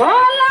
Hola!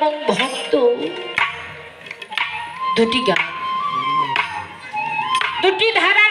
এবং ভক্ত। দুটি গান। দুটি ধারা